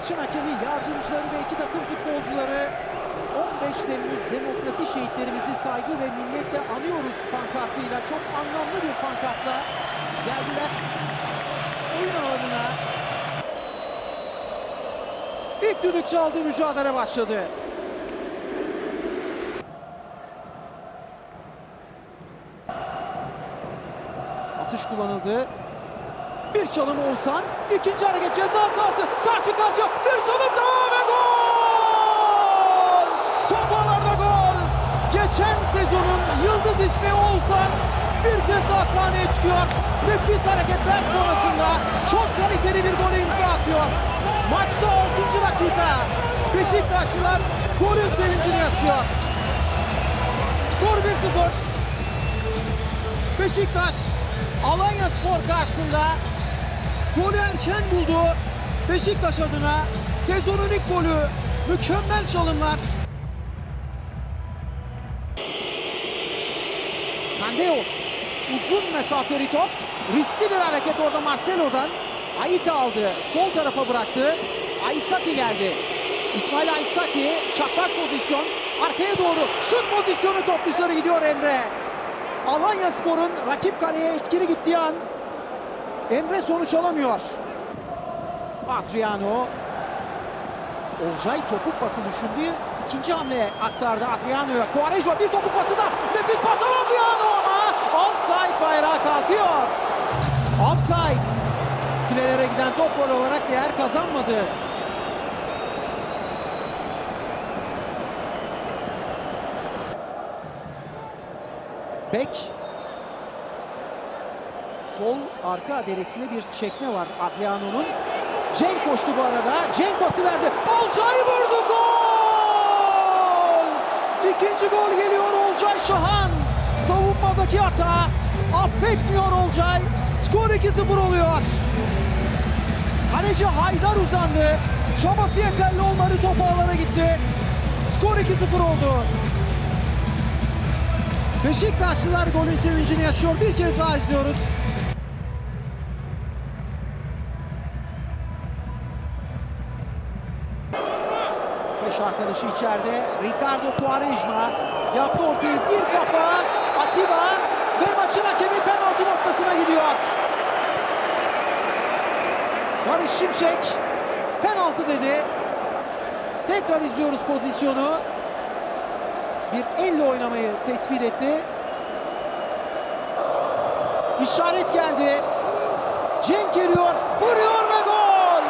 maçın hakemi, yardımcıları ve iki takım futbolcuları 15 Temmuz demokrasi şehitlerimizi saygı ve milletle anıyoruz pankartıyla. Çok anlamlı bir pankartla geldiler oyun alanına. İlk düdük çaldı mücadele başladı. Atış kullanıldı. Bir çalım Oğuzhan. İkinci hareket ceza sahası. Karşı karşıya bir çalım daha ve gol! Top ağlarda gol! Geçen sezonun yıldız ismi Oğuzhan bir kez daha sahneye çıkıyor. Nefis hareketler sonrasında çok kaliteli bir gole imza atıyor. Maçta 6. dakika. Beşiktaşlılar golün sevincini yaşıyor. Skor 1-0. Beşiktaş Alanya Spor karşısında golü erken buldu. Beşiktaş adına sezonun ilk golü. Mükemmel çalımlar. Kandeos uzun mesafeli top. Riskli bir hareket orada Marcelo'dan. Aita aldı. Sol tarafa bıraktı. Aysati geldi. İsmail Aysati çapraz pozisyon. Arkaya doğru şut pozisyonu top dışarı gidiyor Emre. Alanya Spor'un rakip kaleye etkili gittiği an Emre sonuç alamıyor. Adriano Olcay topuk pası düşündü. İkinci hamle aktardı Adriano'ya. Quaresma bir topuk pası da nefis pas Adriano ama offside bayrağı kalkıyor. Offside. Filelere giden top gol olarak değer kazanmadı. Bek sol arka adresinde bir çekme var Adriano'nun. Cenk koştu bu arada. Cenk pası verdi. Olcay vurdu gol! İkinci gol geliyor Olcay Şahan. Savunmadaki hata affetmiyor Olcay. Skor 2-0 oluyor. Kaleci Haydar uzandı. Çabası yeterli olmadı top ağlara gitti. Skor 2-0 oldu. Beşiktaşlılar golün sevincini yaşıyor. Bir kez daha izliyoruz. Beş arkadaşı içeride. Ricardo Quaresma yaptı ortayı bir kafa. Atiba ve maçın hakemi penaltı noktasına gidiyor. Barış Şimşek penaltı dedi. Tekrar izliyoruz pozisyonu. Bir elle oynamayı tespit etti. İşaret geldi. Cenk geliyor, vuruyor ve gol!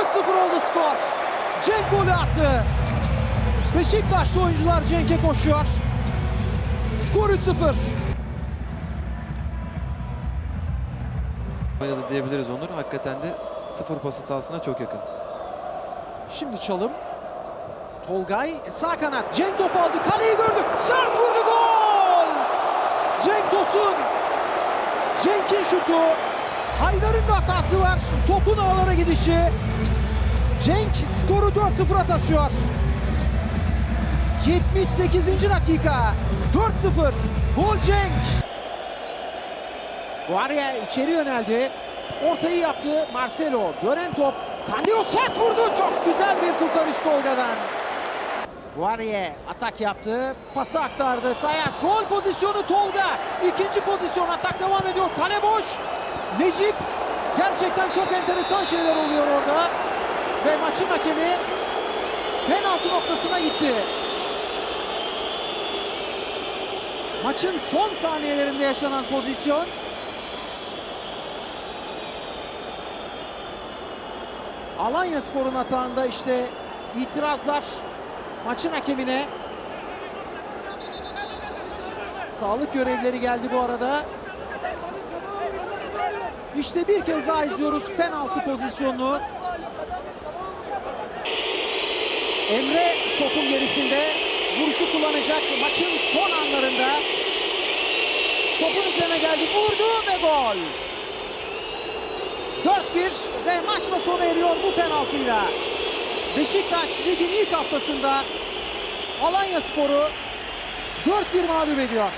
3-0 oldu skor. Cenk golü attı. Beşiktaşlı oyuncular Cenk'e koşuyor. Skor 3-0. oynadı diyebiliriz Onur. Hakikaten de sıfır pas hatasına çok yakın. Şimdi çalım. Tolgay sağ kanat. Cenk top aldı. Kaleyi gördü. Sert vurdu gol! Cenk Tosun. Cenk'in şutu. Haydar'ın da hatası var. Topun ağlara gidişi. Cenk skoru 4-0'a taşıyor. 78. dakika. 4-0. Gol Cenk. Guardia içeri yöneldi. Ortayı yaptı Marcelo. Dönen top. Candio sert vurdu. Çok güzel bir kurtarış Tolga'dan. Guardia atak yaptı. Pası aktardı. Sayat gol pozisyonu Tolga. İkinci pozisyon atak devam ediyor. Kale boş. Necip gerçekten çok enteresan şeyler oluyor orada. Ve maçın hakemi penaltı noktasına gitti. Maçın son saniyelerinde yaşanan pozisyon. Alanya Spor'un atağında işte itirazlar maçın hakemine. Sağlık görevlileri geldi bu arada. İşte bir kez daha izliyoruz penaltı pozisyonunu. Emre topun gerisinde vuruşu kullanacak maçın son anlarında. Topun üzerine geldi, vurdu ve gol. 4-1 ve maçla sona eriyor bu penaltıyla. Beşiktaş ligin ilk haftasında Alanya Spor'u 4-1 mağlup ediyor.